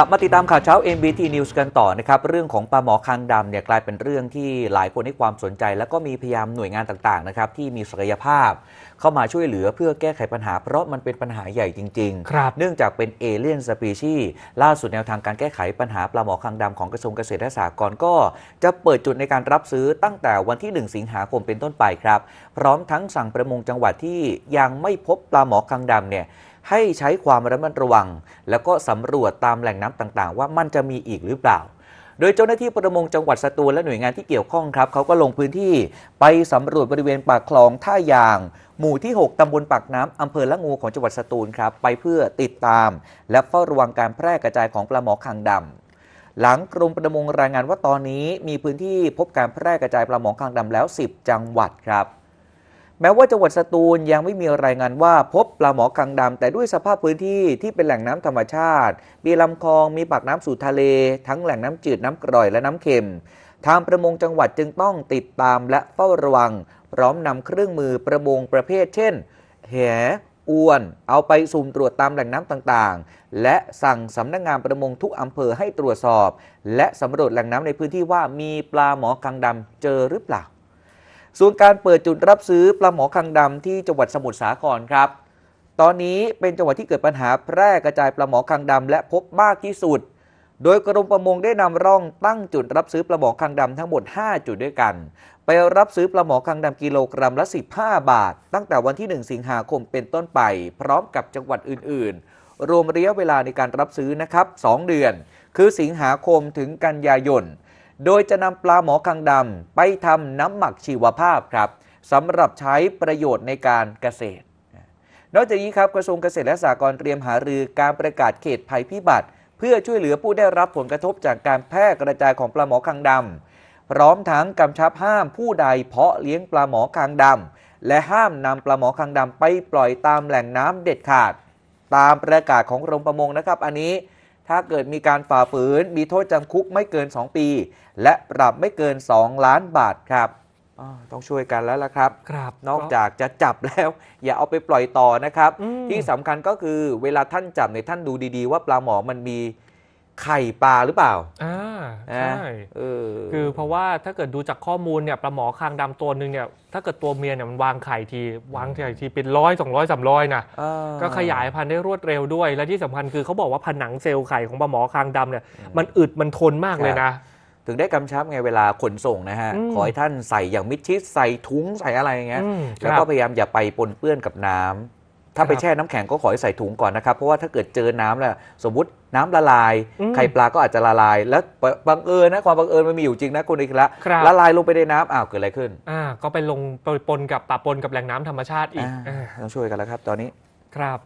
กลับมาติดตามข่าวเช้า MBT News กันต่อนะครับเรื่องของปลาหมอคางดำเนี่ยกลายเป็นเรื่องที่หลายคนให้ความสนใจ แล้วก็มีพยายามหน่วยงานต่างๆนะครับที่มีศักยภาพ เข้ามาช่วยเหลือเพื่อแก้ไขปัญหาเพราะมันเป็นปัญหาใหญ่จริงครับเนื่องจากเป็นเอเลี่ยนสปีชีล่าสุดแนวทางการแก้ไขปัญหาปลาหมอคางดำของกระทรวงเกษตรและสหกรณ์ก็จะเปิดจุดในการรับซื้อตั้งแต่วันที่ 1 สิงหาคมเป็นต้นไปครับ พร้อมทั้งสั่งประมงจังหวัดที่ยังไม่พบปลาหมอคางดำเนี่ยให้ใช้ความระมัดระวัง แล้วก็สำรวจตามแหล่งน้ำต่างๆ ว่ามันจะมีอีกหรือเปล่าโดยเจ้าหน้าที่ประมงจังหวัดสตูลและหน่วยงานที่เกี่ยวข้องครับเขาก็ลงพื้นที่ไปสำรวจบริเวณปากคลองท่ายาง หมู่ที่ 6 ตำบลปากน้ำอำเภอละงูของจังหวัดสตูลครับไปเพื่อติดตาม และเฝ้าระวังการแพร่กระจายของปลาหมอคางดำหลังกรมประมงรายงานว่าตอนนี้มีพื้นที่พบการแพร่กระจายปลาหมอคางดำแล้ว 10 จังหวัดครับ แม้ว่าจังหวัดสตูลยังไม่มีรายงานว่าพบปลาหมอคังดำแต่ด้วยสภาพพื้นที่ที่เป็นแหล่งน้ำธรรมชาติ มีลำคลองมีปากน้ำสู่ทะเล ทั้งแหล่งน้ำจืดน้ำกร่อยและน้ำเค็ม ทางประมงจังหวัดจึงต้องติดตามและเฝ้าระวัง พร้อมนำเครื่องมือประมงประเภท เช่น แหอวน เอาไปสุ่มตรวจตามแหล่งน้ำต่างๆ และสั่งสำนักงานประมงทุกอำเภอให้ตรวจสอบ และสำรวจแหล่งน้ำในพื้นที่ว่ามีปลาหมอคังดำเจอหรือเปล่า ส่วนการเปิดจุดรับซื้อปลาหมอคังดำที่จังหวัดสมุทรสาครครับ ตอนนี้เป็นจังหวัดที่เกิดปัญหาแพร่กระจายปลาหมอคังดำและพบมากที่สุด โดยกรมประมงได้นำร่องตั้งจุดรับซื้อปลาหมอคังดำทั้งหมด 5 จุดด้วยกัน ไปรับซื้อปลาหมอคังดำกิโลกรัมละ 15 บาท ตั้งแต่วันที่ 1 สิงหาคมเป็นต้นไป พร้อมกับจังหวัดอื่น ๆ รวมระยะเวลาในการรับซื้อนะครับ 2 เดือน คือสิงหาคมถึงกันยายน โดยจะนำปลาหมอคังดำไปทำน้ำหมักชีวภาพครับสำหรับใช้ประโยชน์ในการเกษตร นอกจากนี้ครับกระทรวงเกษตรและสหกรณ์เตรียมหารือการประกาศเขตภัยพิบัติ เพื่อช่วยเหลือผู้ได้รับผลกระทบจากการแพร่กระจายของปลาหมอคังดำพร้อมทั้งกำชับห้ามผู้ใดเพาะเลี้ยงปลาหมอคังดำและห้ามนำปลาหมอคังดำไปปล่อยตามแหล่งน้ำเด็ดขาด ตามประกาศของกรมประมงนะครับ อันนี้ ถ้าเกิดมีการฝ่าฝืน มีโทษจำคุกไม่เกิน 2 ปี และปรับไม่เกิน 2 ล้านบาทครับอ้าวต้องช่วยกันแล้วล่ะครับครับ นอกจากจะจับแล้ว อย่าเอาไปปล่อยต่อนะครับอืมที่สำคัญก็คือเวลาท่านจับเนี่ยท่านดูดีๆ ว่าปลาหมอมันมี ไข่ปลาหรือเปล่าอ่านะใช่เออคือเพราะว่าถ้าเกิดดูจากข้อมูลเนี่ยปลาหมอคางดำตัวหนึ่งเนี่ยถ้าเกิดตัวเมียเนี่ยมันวางไข่ทีวางไข่ทีเป็นร้อยสองร้อยสามร้อยนะอ่าก็ขยายพันธุ์ได้รวดเร็วด้วย และที่สำคัญคือเขาบอกว่าผนังเซลล์ไข่ของปลาหมอคางดำเนี่ยมันอึดมันทนมากเลยนะถึงได้กำชับไงเวลาขนส่งนะฮะอืมขอให้ท่านใส่อย่างมิดชิดใส่ถุงใส่อะไรอย่างเงี้ยอืมแล้วคก็รับพยายามอย่าไปปนเปื้อนกับน้ำ ถ้าไปครับแช่น้ำแข็งก็ขอให้ใส่ถุงก่อนนะครับ เพราะว่าถ้าเกิดเจอน้ำแล้วสมมติน้ำละลายอืมไข่ปลาก็อาจจะละลาย แล้วบังเอิญนะความบังเอิญมันมีอยู่จริงนะคุณอิคละครับละลายลงไปในน้ำอ้าวเกิดอะไรขึ้นอ่าก็ไปลงปนกับปะปนกับแหล่งน้ำธรรมชาติอีกอ่าอ่าต้องช่วยกันแล้วครับ ตอนนี้ครับ